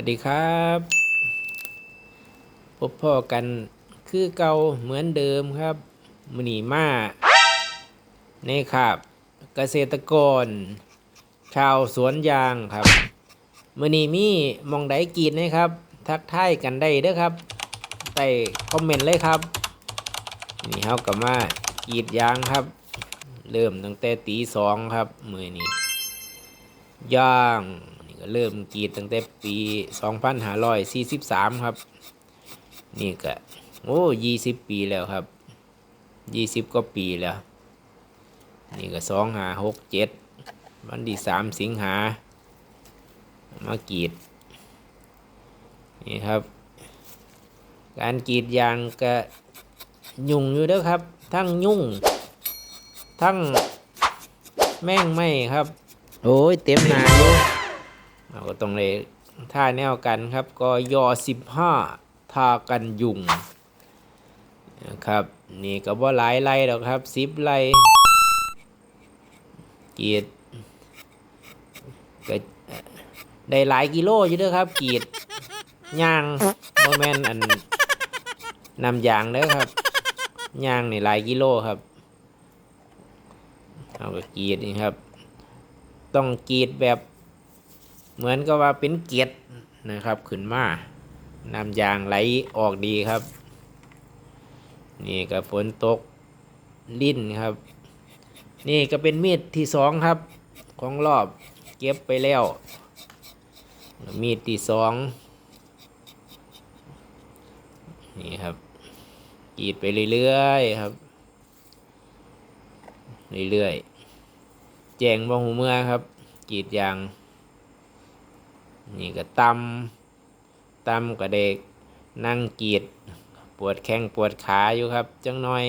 วัสดีครับ พบพ่อกันคือเก่าเหมือนเดิมครับมือนีมาในครับ เกษตรกร ชาวสวนยางครับมือนีมีมองไดกีดนะครับ ทักทายกันได้เด้อครับใต้คอมเมนต์เลยครับนี่เขากับมากีดยางครับ เริ่มตั้งแต่ตีสองครับมือนี้ย่าง ก็เริ่มกรีดตั้งแต่ปี 2543 ครับ นี่ก็โอ้20ปีแล้วครับ20กว่าปีแล้ว นี่ก็สองหาหกเจ็ดวันที่สามสิงหา มากรีด นี่ครับ การกรีดยางก็ยุ่งอยู่เด้อครับ ทั้งยุ่ง ทั้งแม่งไม่ครับ โอ้ยเต็มหนาอยู่ เราก็ต้องเลยท่าแนวกันครับก็ยอสิบห้าทากันยุงนะครับนี่ก็บ่หลายไล่หรอกครับสิบไล่กีดก็ได้หลายกิโลอยู่ด้วยครับกรีดย่างโมแมนอันนำยางเด้อครับย่างนี่หลายกิโลครับเอาก็กรีดนี่ครับ ต้องกรีดแบบ เหมือนกับว่าเป็นเกล็ดนะครับ ขึ้นมาน้ำยางไหลออกดีครับ นี่ก็ฝนตกลิ้นครับ นี่ก็เป็นมีดที่สองครับ ของรอบเก็บไปแล้ว มีดที่สองนี่ครับกรีดไปเรื่อยๆครับ เรื่อยๆแจงบ่หูเมื่อครับกรีดยาง นี่ก็ตำตำกับเด็กนั่งกีด ปวดแข้งปวดขาอยู่ครับ จังหน่อย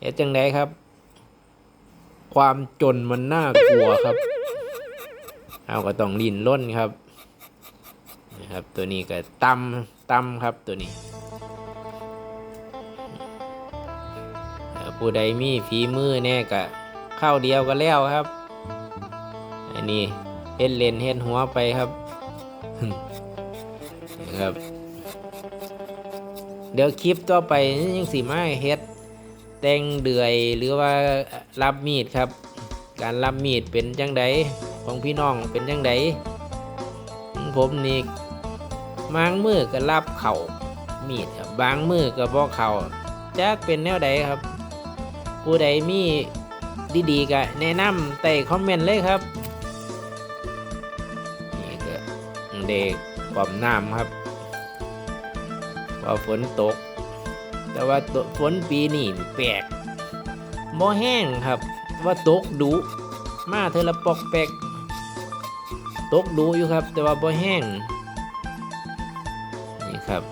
เฮ็ดจังไดครับ ความจนมันน่ากลัวครับ เอาก็ต้องลิ้นล้นครับนะครับตัวนี้ก็ตำตำครับตัวนี้ผู้ใดมีฝีมือแน่ก็ข้าวเดียวก็แล้วครับ อันนี้ เฮ็ดเลนเฮ็ดหัวไปครับนะครับ เดี๋ยวคลิปต่อไปยังสีไมาเฮ็ดแต่งเดือยหรือว่ารับมีดครับ การรับมีดเป็นจังไดของพี่น้องเป็นจังไดผมนี่บางมือก็รับเข่ามีดครับบางมือก็บ่เข่าจักเป็นแนวใดครับ ผู้ใดมีดีๆก็แนะนำใต้คอมเมนต์เลยครับ เด็กปอมน้ำครับว่าฝนตก แต่ว่าฝนปีนี้แปลกบ่แห้งครับ ว่าตกดุมาเทอละปอกแปกตกดุอยู่ครับ แต่ว่าบ่แห้งนี่ครับ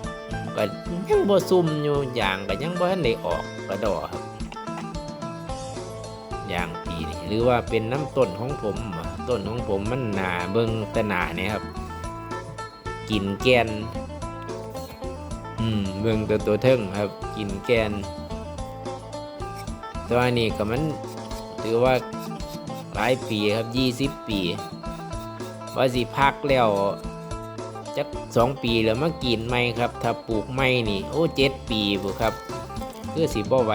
ก็ยังบ่ซุ่มอยู่อย่างก็ยังบ่ทันได้ออกกระดอครับอย่างปีนี้หรือว่าเป็นน้ำต้นของผมต้นของผมมันหนาเบิ่งแต่หนาเนี่ยครับ กินแกน อืมเบิ่งตัวตัวเทิงครับ กินแกนแตัวานี้ก็มันถือว่าหลายปีครับยี่สิบปี ว่าสิพักแล้วจักสองปีแล้วมากินใหม่ครับ ถ้าปลูกใหม่นี่ โอ้เจ็ดปีบุครับคือสิบ่ไหว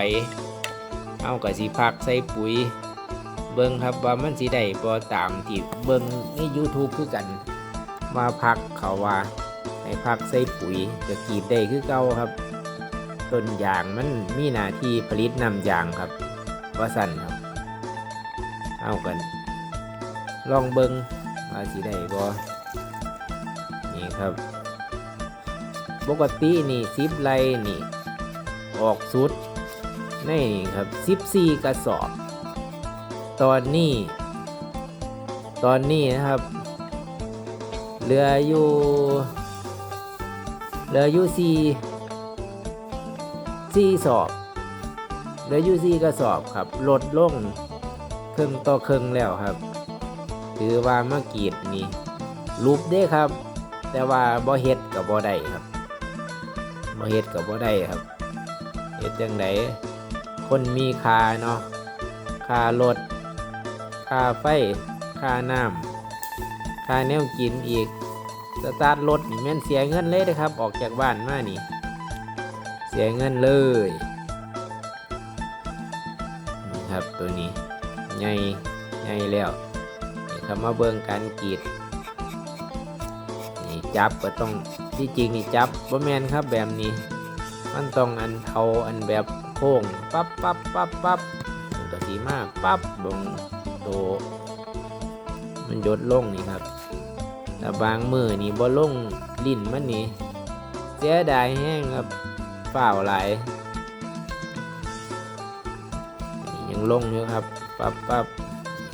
เอากับสิพักใส่ปุ๋ย เบิ่งครับว่ามันสิได้บ่ตามที่เบิ่งใน YouTube คือกัน มาพักเขาว่าให้พักใส่ปุ๋ยก็กรีดได้คือเก่าครับต้นยางมันมีหน้าที่ผลิตน้ำยางครับ ว่าสั่นครับ เอากัน ลองเบิงว่าสิได้บ่นี่ครับ ปกตินี่สิบไร่นี่ ออกสุดนนี่ครับสิบสี่กระสอบ ตอนนี้ ตอนนี้นะครับ เหลืออยู่เหลืออยู่สี่สี่สอบเหลืออยู่สี่กระสอบครับลดลงครึ่งต่อครึ่งแล้วครับถือว่าเมื่อกีดนี่รูปได้ครับ แต่ว่าบ่เฮ็ดกับบ่ได้ครับบ่เฮ็ดกับบ่ได้ครับเฮ็ดจังไดคนมีค่าเนาะค่ารถค่าไฟค่าน้ำ ค่าแนวกินอีก สตาร์ทรถนี่แม่นเสียเงินเลยนะครับ ออกจากบ้านมานี่ เสียเงินเลยนี่ครับตัวนี้ใหญ่ใหญ่แล้วครับมาเบิ่งการกรีดนี่จับก็ต้องที่จริงนี่จับบ่แมนครับแบบนี้ มันต้องอันเทาอันแบบโค้งปั๊บปั๊บปั๊บปั๊บมันก็สีมากปั๊บลงโตมันยดลงนี่ครับ แต่บางมือนี่บ่ลงลิ้นมันนี่เสียดายแห้งครับเปล่าหลยังลงอยู่ครับปั๊บปับ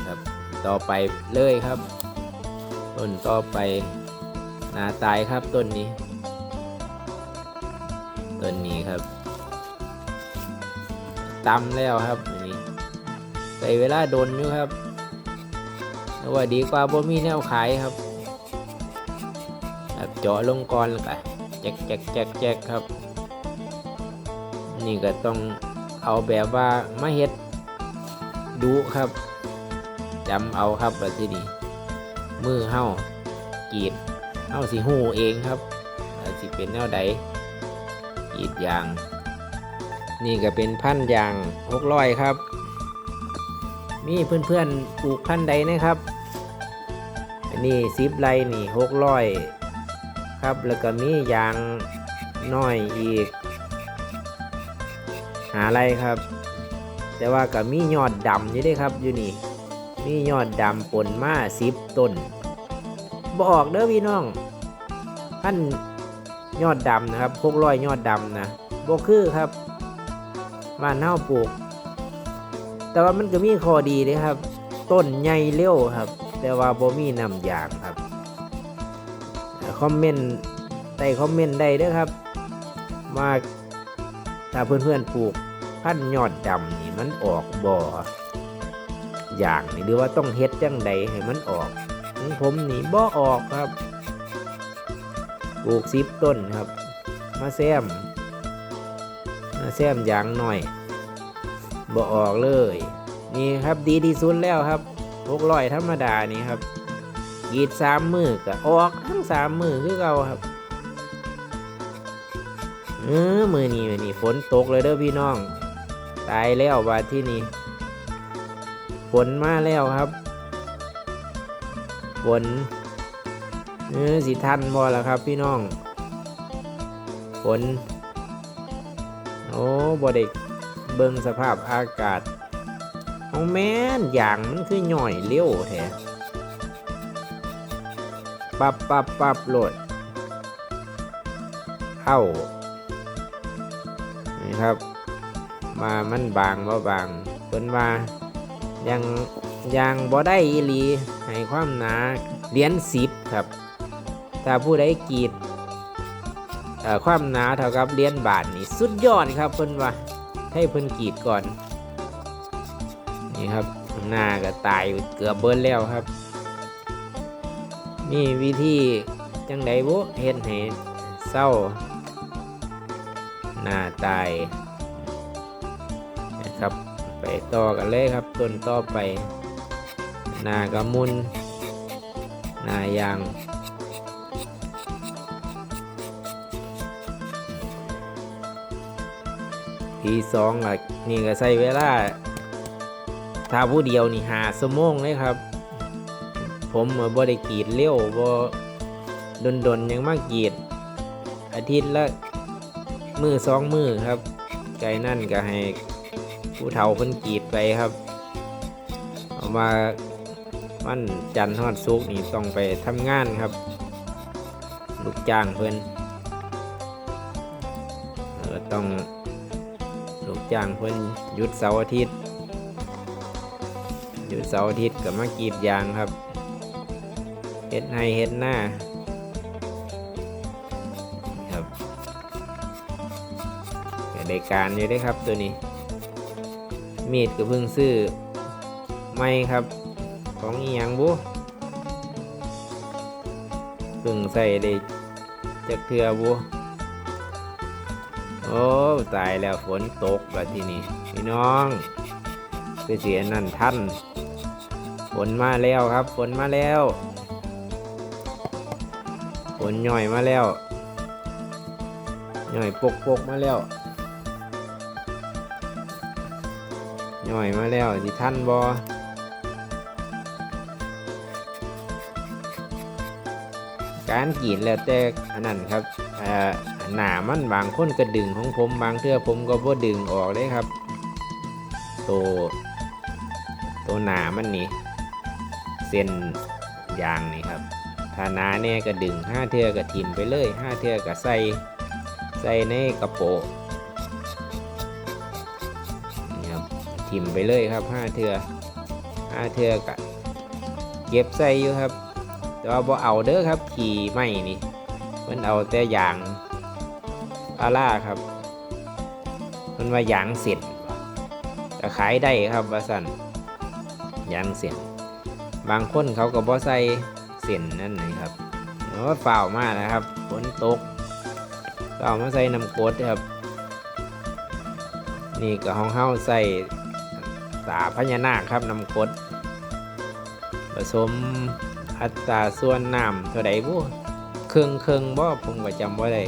ครับต่อไปเลยครับ ต้นต่อไปนาตายครับต้นนี้ ต้นนี้ครับตำแล้วครับนนี้ใส่เวลาโดนอยู่ครับว่าดีกว่าบ่มีแนวขายครับ เจาะลงก่อนแล้วก็แจกแจกแจกแจกครับ นี่ก็ต้องเอาแบบว่ามาเฮ็ดดูครับจำเอาครับแบบที่นี่มือเฮากีดเฮาสิหูเองครับสิเป็นแนวใดกีดยาง นี่ก็เป็นพันธุ์ยางหกร้อยครับ มีเพื่อนๆปลูกพันธุ์ใดนะครับ อันนี้ซิปไรนี่หกร้อย ครับ แล้วก็มียางน้อยอีก หาอะไรครับ แต่ว่าก็มียอดดำอยู่ด้วยครับอยู่นี่ มียอดดำปนมาสิบต้นบอกเด้อพี่น้องพันยอดดำนะครับพวกร้อยยอดดำนะโบคือครับบ้านเน่าปลูก แต่ว่ามันก็มีข้อดีเลยครับ ต้นใหญ่เร็วครับ แต่ว่าบ่มีน้ำยางครับ คอมเมนต์ใต้คอมเมนต์ได้เด้วยครับว่าถ้าเพื่อนๆปลูกพันธุ์ยอดดำนี่มันออกบ่อย่างนี่หรือว่าต้องเฮ็ดจังใดให้มันออกของผมนี่บ่ออกครับปลูกสิบต้นครับ มาแซมมาแซมอย่างหน่อยบ่ออกเลย นี่ครับดีที่สุดแล้วครับพวกร้อยธรรมดานี่ครับ กรีดสามมือก็ออกทั้งสามมือคือเก่าครับเออมือนี้มือนี้ฝนตกเลยเด้อพี่น้อง ตายแล้วบาดที่นี่ฝนมาแล้วครับฝนเออสิทันบอแล้วครับ พี่น้องฝนโอ้บอเด็กเบิ่งสภาพอากาศเอาแม่นอย่างมันคือหน่อยเลี้ยวแท้ ปับปั๊บปั๊บโหลดเข้านี่ครับ มามันบางบ่บางเพิ่นว่ายังยังบ่ได้อีหลีให้ความหนาเหรียญสิบครับ ถ้าผู้ใดกีดเอ่อความหนาเท่ากับเหรียญบาทนี่สุดยอดครับเพิ่นว่าให้เพิ่นกีดก่อน นี่ครับหน้าก็ตายเกือบเบิ้แล้วครับ นี่วิธีจังไดบุเฮ็ดให้เศร้าหน้าตายนะครับ ไปต่อกันเลยครับต้นต่อไป หน้ากระมุน หน้ายางทีสองอะนี่ก็ใส่เวลา ถ้าผู้เดียวนี่หาสมงเลยครับ ผมบ่ได้กรีดเร็วบ่ดนดนยังมากรีด อาทิตย์ละมือสองมือครับไก่นั่นก็ให้ผู้เฒ่าเพิ่นกรีดไปครับ เอามาวันจันทร์ทอดซุกนี่ต้องไปทำงานครับ ลูกจ้างเพิ่นแล้วก็ต้องลูกจ้างเพิ่นหยุดเสาร์อาทิตย์หยุดเสาร์อาทิตย์ก็มากรีดยางครับ เฮ็ดให้เฮ็ดหน้าครับก็ได้การอยู่ได้ครับตัวนี้ มีดก็เพิ่งซื้อไม่ครับ ของอีหยังบุเพิ่งใส่ได้จักเทือบุโอ้ตายแล้วฝนตกแล้วที่นี้พี่น้องคือเสียนั่นท่านฝนมาแล้วครับฝนมาแล้ว ฝนย่อยมาแล้วย่อยปกปกมาแล้วย่อยมาแล้วสิท่านบอการกินแล้วแต่อันนั้นครับอ่อหนามันบางคนก็ดึงของผมบางเทื่อผมก็บ่ดึงออกเลยครับ ตัวตัวหนามันนี่เส้นยางนี่ครับ ถ้าหนาแน่ก็ดึงห้าเทือก็ทิมไปเลยห้าเทือก็ใส่ใส่ในกระโปะนี่ครับทิมไปเลยครับห้าเทือห้าเทือก็เก็บใส่อยู่ครับ แต่ว่าบ่เอาเด้อครับขี่ไม่นี่มันเอาแต่ยางพาราครับ มันว่ายางเสร็จก็ขายได้ครับว่าสันยางเสร็จบางคนเขาก็บ่ใส่ เส้นนั่นนะครับโอ้ฝ่าวมากนะครับฝนตกก็เอามาใส่น้ำกรดครับ นี่ก็ห้องเฮาใส่สาพญานาคครับน้ำกดผสมอัตราส่วนน้ำเท่าใดบุเครื่องเครื่องบ่ผมก็จำว่าได้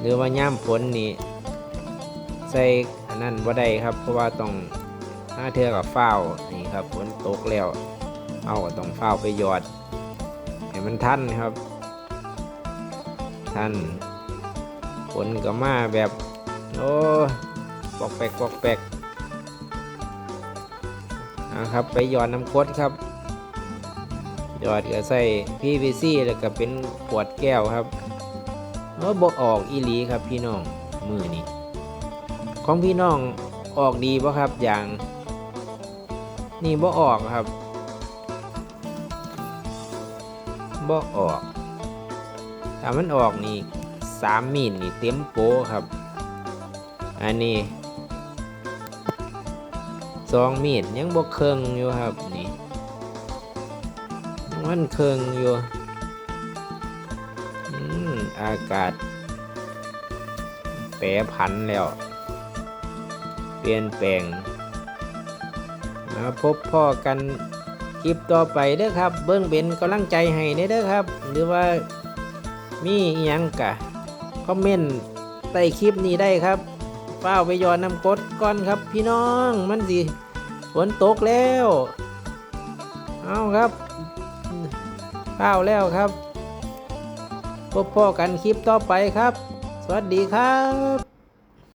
หรือว่าย่ามฝนนี่ใส่อันนั้นบ่าได้ครับ เพราะว่าต้องหน้าเทือกับฝ้าวนี่ครับฝนตกแล้ว เอาก็ต้องเฝ้าไปหยอดให้มันทันครับ ทันฝนก็มาแบบโอ้ปอกแปกปอกแปกนะครับไปหยอดน้ำกรดครับหยอดก็ใส่ PVC แล้วก็เป็นขวดแก้วครับเออบกออกอีหลีครับพี่น้องมือนี้ของพี่น้องออกดีป่ะครับอย่าง นี่บ่ออกครับ บ่ออก ถ้ามันออกนี่สามมีดนี่เต็มโปครับ อันนี้สองมีดยังบ่เคืองอยู่ครับนี่มันเคืองอยู่อืมอากาศ แปรผันแล้ว เปลี่ยนแปลงมาพบพ่อกัน คลิปต่อไปเด้อครับ เบิ้งเป็นกำลังใจให้เด้อครับ หรือว่ามีอหยังกะคอมเมนต์ใต้คลิปนี้ได้ครับเฝ้าวไปยอนน้ำกดก่อนครับ พี่น้องมันสิฝนตกแล้วเอาครับเฝ้าวแล้วครับพบพ่อกันคลิปต่อไปครับ สวัสดีครับ